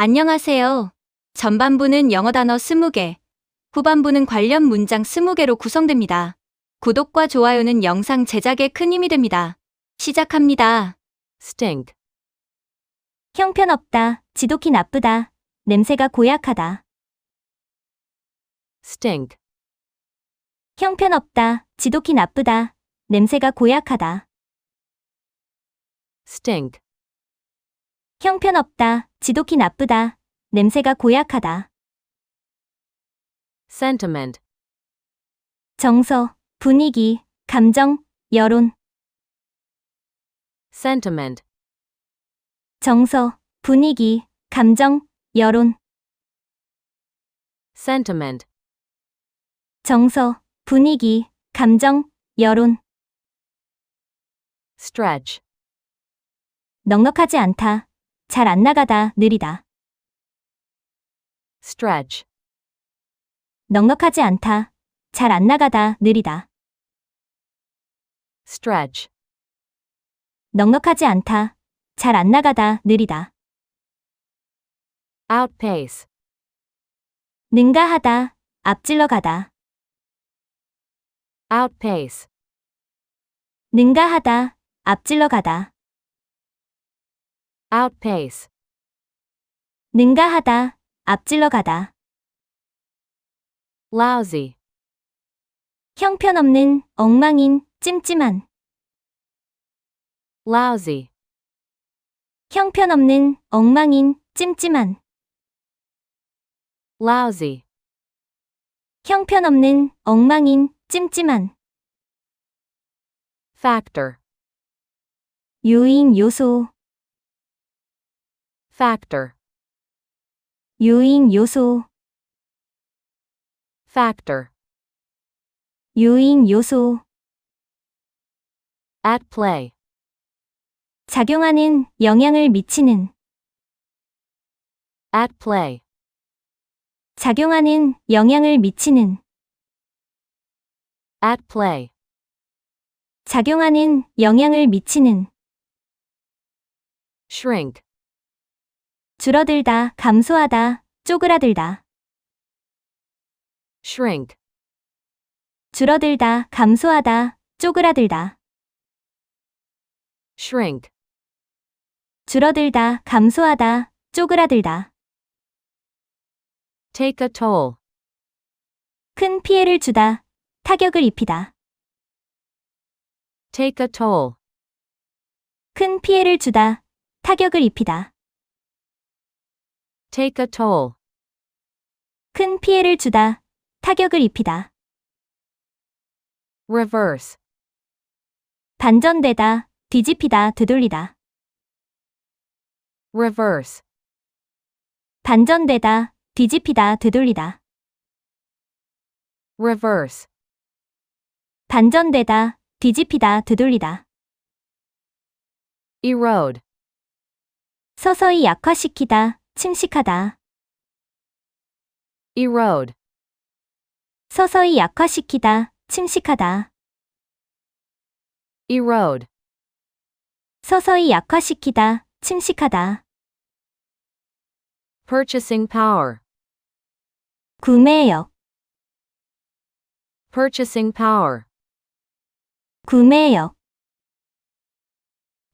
안녕하세요. 전반부는 영어 단어 20개, 후반부는 관련 문장 20개로 구성됩니다. 구독과 좋아요는 영상 제작에 큰 힘이 됩니다. 시작합니다. stink, 형편없다. 지독히 나쁘다. 냄새가 고약하다. stink, 형편없다. 지독히 나쁘다. 냄새가 고약하다. stink, 형편없다. 지독히 나쁘다. 냄새가 고약하다. sentiment, 정서, 분위기, 감정, 여론, sentiment, 정서, 분위기, 감정, 여론, sentiment, 정서, 분위기, 감정, 여론, stretch, 넉넉하지 않다. 잘 안 나가다. 느리다. stretch, 넉넉하지 않다. 잘 안 나가다. 느리다. stretch, 넉넉하지 않다. 잘 안 나가다. 느리다. outpace, 능가하다. 앞질러 가다. outpace, 능가하다. 앞질러 가다. Outpace, 능가하다. 앞질러 가다. lousy, 형편없는, 엉망인, 찜찜한. lousy, 형편없는, 엉망인, 찜찜한. lousy, 형편없는, 엉망인, 찜찜한. factor, 요인, 요소, factor, 요인, 요소, factor, 요인, 요소. at play, 작용하는, 영향을 미치는. at play, 작용하는, 영향을 미치는. at play, 작용하는, 영향을 미치는. shrink, 줄어들다, 감소하다, 쪼그라들다. shrink, 줄어들다, 감소하다, 쪼그라들다. shrink, 줄어들다, 감소하다, 쪼그라들다. take a toll, 큰 피해를 주다, 타격을 입히다. take a toll, 큰 피해를 주다, 타격을 입히다. Take a toll, 큰 피해를 주다, 타격을 입히다. reverse, 반전되다, 뒤집히다, 되돌리다. reverse, 반전되다, 뒤집히다, 되돌리다. reverse, 반전되다, 뒤집히다, 되돌리다. erode, 서서히 약화시키다, 침식하다. erode, 서서히 약화시키다, 침식하다. erode, 서서히 약화시키다, 침식하다. purchasing power, 구매역, purchasing power, 구매역,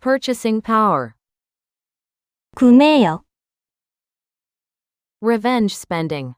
purchasing power, 구매역. Revenge spending,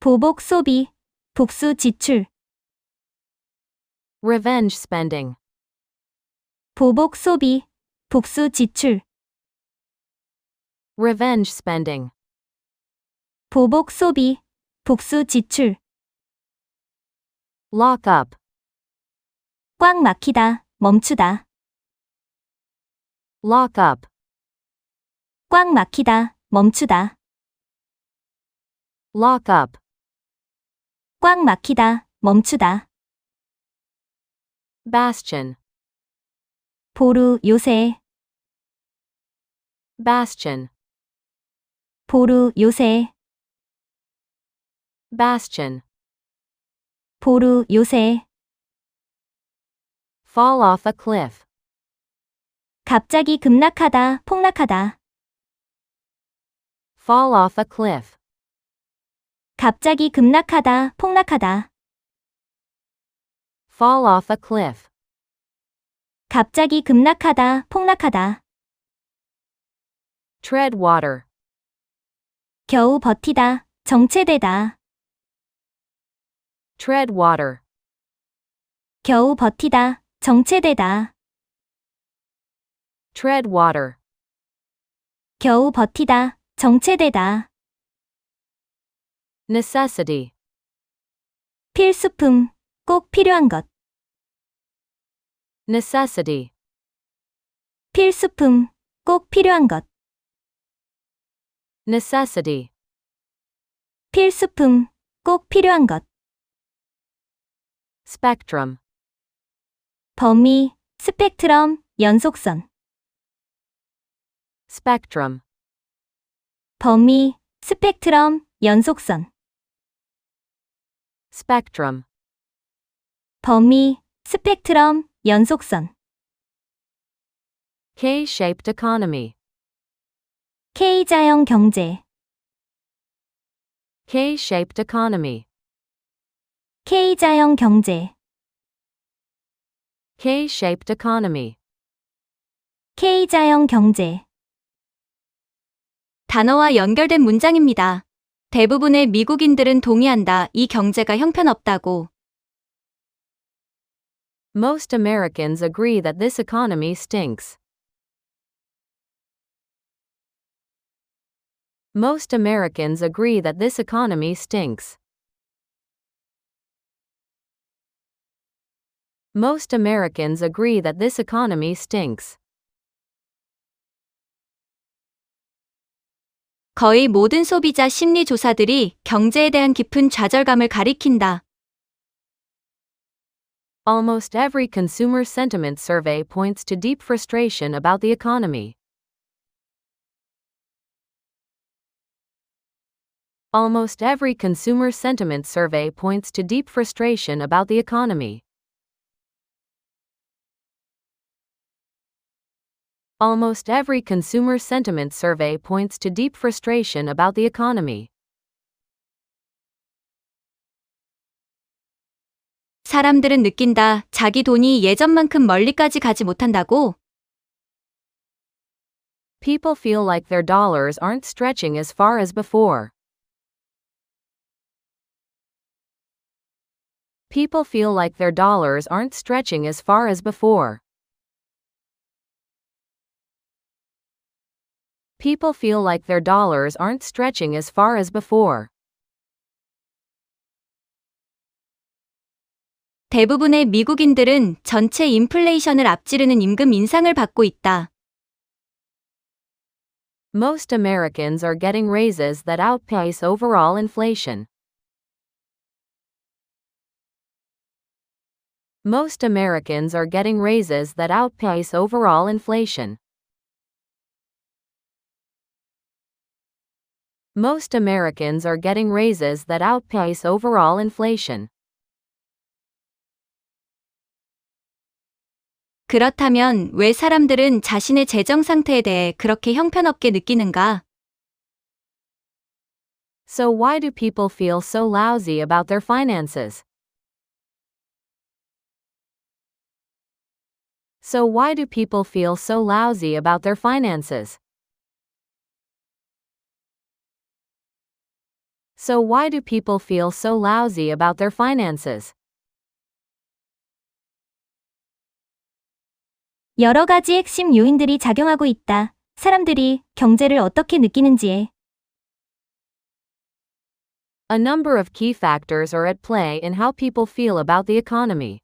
보복 소비, 복수 지출. revenge spending, 보복 소비, 복수 지출. revenge spending, 보복 소비, 복수 지출. lock up, 꽉 막히다, 멈추다. lock up, 꽉 막히다, 멈추다. Lock up, 꽉 막히다, 멈추다. bastion, 보루, 요새, bastion, 보루, 요새, bastion, 보루, 요새. fall off a cliff, 갑자기 급락하다, 폭락하다. Fall off a cliff. 갑자기 급락하다, 폭락하다. Fall off a cliff. 갑자기 급락하다, 폭락하다. Tread water. 겨우 버티다, 정체되다. Tread water. 겨우 버티다, 정체되다. Tread water. 겨우 버티다, 정체되다. Necessity. 필수품, 꼭 필요한 것. Necessity. 필수품, 꼭 필요한 것. Necessity. 필수품, 꼭 필요한 것. Spectrum. 범위, 스펙트럼, 연속선. Spectrum. 범위, 스펙트럼, 연속선. Spectrum. 범위, 스펙트럼, 연속선. K-shaped economy. K자형 경제. K-shaped economy. K자형 경제. K-shaped economy. K자형 경제. 단어와 연결된 문장입니다. 대부분의 미국인들은 동의한다. 이 경제가 형편없다고. Most Americans agree that this economy stinks. Most Americans agree that this economy stinks. Most Americans agree that this economy stinks. 거의 모든 소비자 심리 조사들이 경제에 대한 깊은 좌절감을 가리킨다. Almost every consumer sentiment survey points to deep frustration about the economy. Almost every consumer sentiment survey points to deep frustration about the economy. Almost every consumer sentiment survey points to deep frustration about the economy. 사람들은 느낀다. 자기 돈이 예전만큼 멀리까지 가지 못한다고. People feel like their dollars aren't stretching as far as before. People feel like their dollars aren't stretching as far as before. People feel like their dollars aren't stretching as far as before. 대부분의 미국인들은 전체 인플레이션을 앞지르는 임금 인상을 받고 있다. Most Americans are getting raises that outpace overall inflation. Most Americans are getting raises that outpace overall inflation. Most Americans are getting raises that outpace overall inflation. 그렇다면 왜 사람들은 자신의 재정 상태에 대해 그렇게 형편없게 느끼는가? So, why do people feel so lousy about their finances? So, why do people feel so lousy about their finances? So, why do people feel so lousy about their finances? 여러 가지 핵심 요인들이 작용하고 있다. 사람들이 경제를 어떻게 느끼는지에 A number of key factors are at play in how people feel about the economy.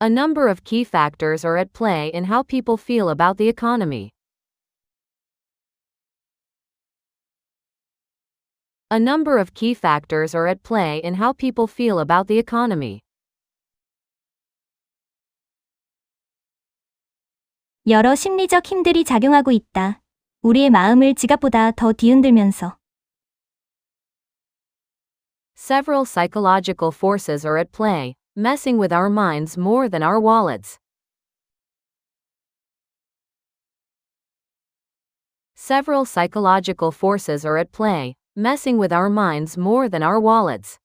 A number of key factors are at play in how people feel about the economy. A number of key factors are at play in how people feel about the economy. 여러 심리적 힘들이 작용하고 있다. 우리의 마음을 지갑보다 더 뒤흔들면서 Several psychological forces are at play, messing with our minds more than our wallets. Several psychological forces are at play, messing with our minds more than our wallets.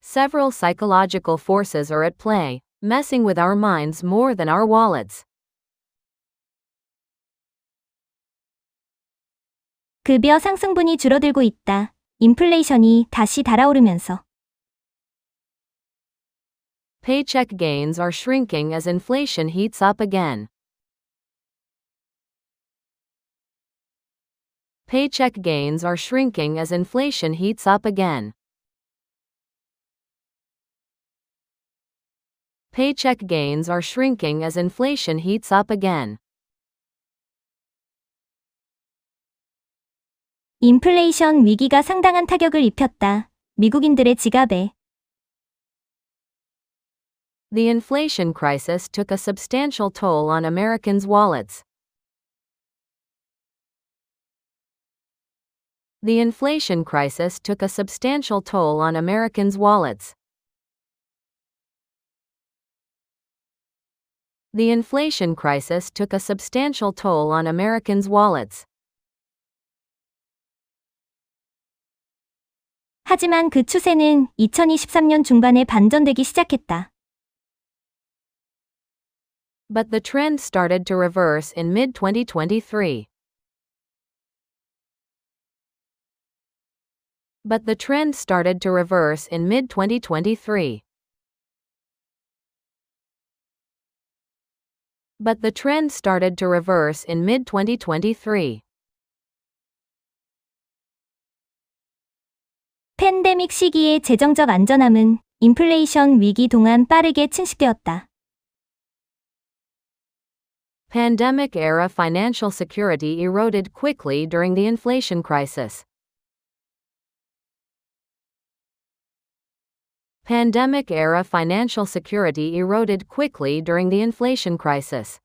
Several psychological forces are at play, messing with our minds more than our wallets. 급여 상승분이 줄어들고 있다. 인플레이션이 다시 달아오르면서. Paycheck gains are shrinking as inflation heats up again. Paycheck gains are shrinking as inflation heats up again. Paycheck gains are shrinking as inflation heats up again. 인플레이션 위기가 상당한 타격을 입혔다. 미국인들의 지갑에. The inflation crisis took a substantial toll on Americans' wallets. The inflation crisis took a substantial toll on Americans' wallets. The inflation crisis took a substantial toll on Americans' wallets. 하지만 그 추세는 2023년 중반에 반전되기 시작했다. But the trend started to reverse in mid 2023. But the trend started to reverse in mid 2023. But the trend started to reverse in mid 2023. 팬데믹 시기의 재정적 안전함은 인플레이션 위기 동안 빠르게 침식되었다. Pandemic era financial security eroded quickly during the inflation crisis. Pandemic era financial security eroded quickly during the inflation crisis.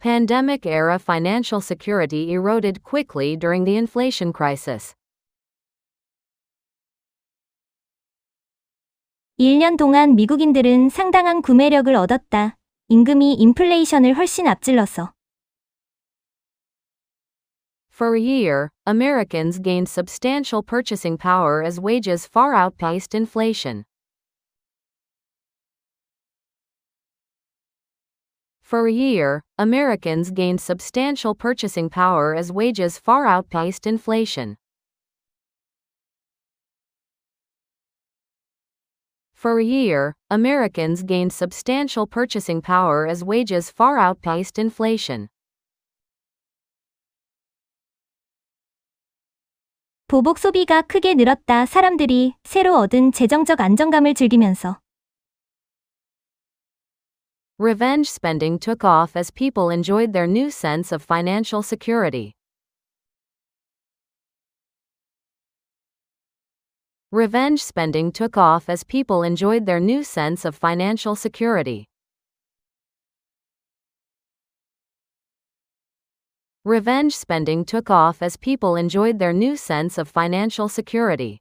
Pandemic era financial security eroded quickly during the inflation crisis. 1년 동안 미국인들은 상당한 구매력을 얻었다. 임금이 인플레이션을 훨씬 앞질러서. For a year, Americans gained substantial purchasing power as wages far outpaced inflation. For a year, Americans gained substantial purchasing power as wages far outpaced inflation. For a year, Americans gained substantial purchasing power as wages far outpaced inflation. 보복 소비가 크게 늘었다. 사람들이 새로 얻은 재정적 안정감을 즐기면서. Revenge spending took off as people enjoyed their new sense of financial security. Revenge spending took off as people enjoyed their new sense of financial security. Revenge spending took off as people enjoyed their new sense of financial security.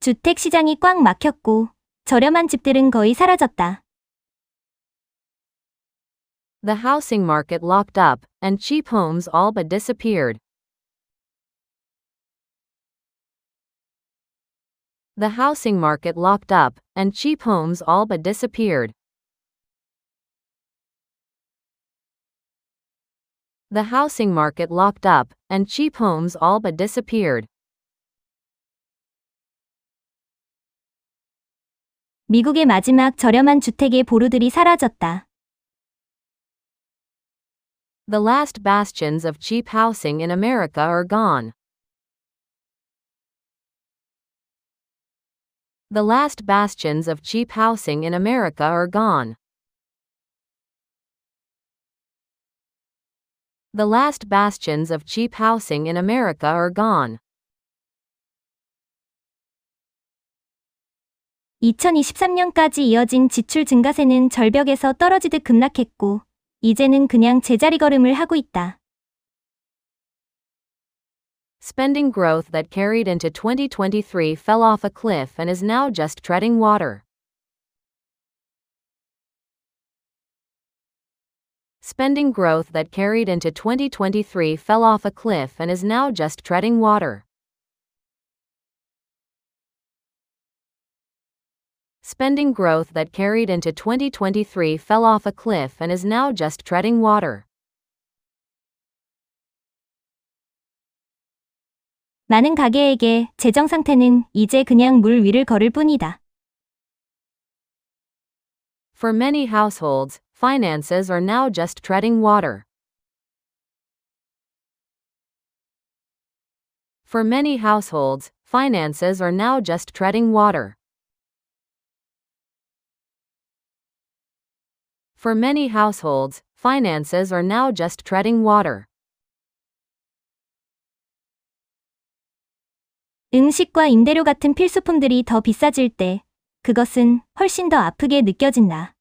주택 시장이 꽉 막혔고 저렴한 집들은 거의 사라졌다. The housing market locked up, and cheap homes all but disappeared. The housing market locked up, and cheap homes all but disappeared. The housing market locked up, and cheap homes all but disappeared. 미국의 마지막 저렴한 주택의 보루들이 사라졌다. The last bastions of cheap housing in America are gone. The last bastions of cheap housing in America are gone. The last bastions of cheap housing in America are gone. 2023년까지 이어진 지출 증가세는 절벽에서 떨어지듯 급락했고, 이제는 그냥 제자리 걸음을 하고 있다. Spending growth that carried into 2023 fell off a cliff and is now just treading water. Spending growth that carried into 2023 fell off a cliff and is now just treading water. Spending growth that carried into 2023 fell off a cliff and is now just treading water. 많은 가게에게 재정 상태는 이제 그냥 물 위를 걸을 뿐이다. For many households, finances are now just treading water. For many households, finances are now just treading water. For many households, finances are now just treading water. 음식과 임대료 같은 필수품들이 더 비싸질 때, 그것은 훨씬 더 아프게 느껴진다.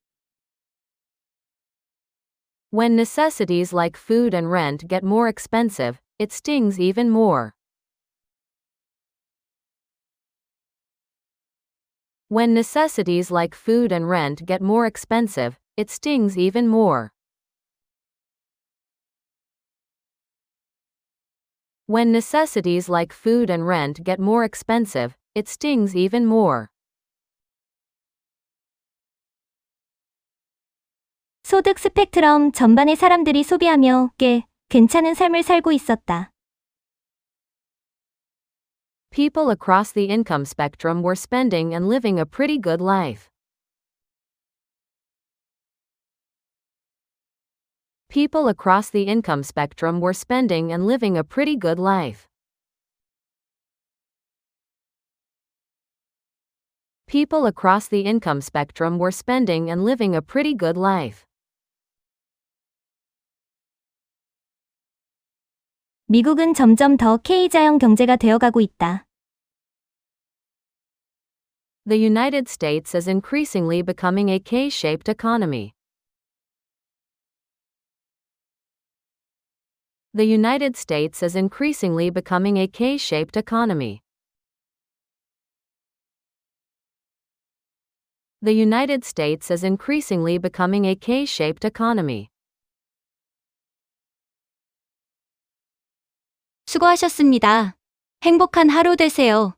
When necessities like food and rent get more expensive, it stings even more. When necessities like food and rent get more expensive, it stings even more. When necessities like food and rent get more expensive, it stings even more. 소득 스펙트럼 전반의 사람들이 소비하며 꽤 괜찮은 삶을 살고 있었다. People across the income spectrum were spending and living a pretty good life. People across the income spectrum were spending and living a pretty good life. People across the income spectrum were spending and living a pretty good life. 미국은 점점 더 K자형 경제가 되어가고 있다. The United States is increasingly becoming a K shaped economy. The United States is increasingly becoming a K shaped economy. The United States is increasingly becoming a K shaped economy. 수고하셨습니다. 행복한 하루 되세요.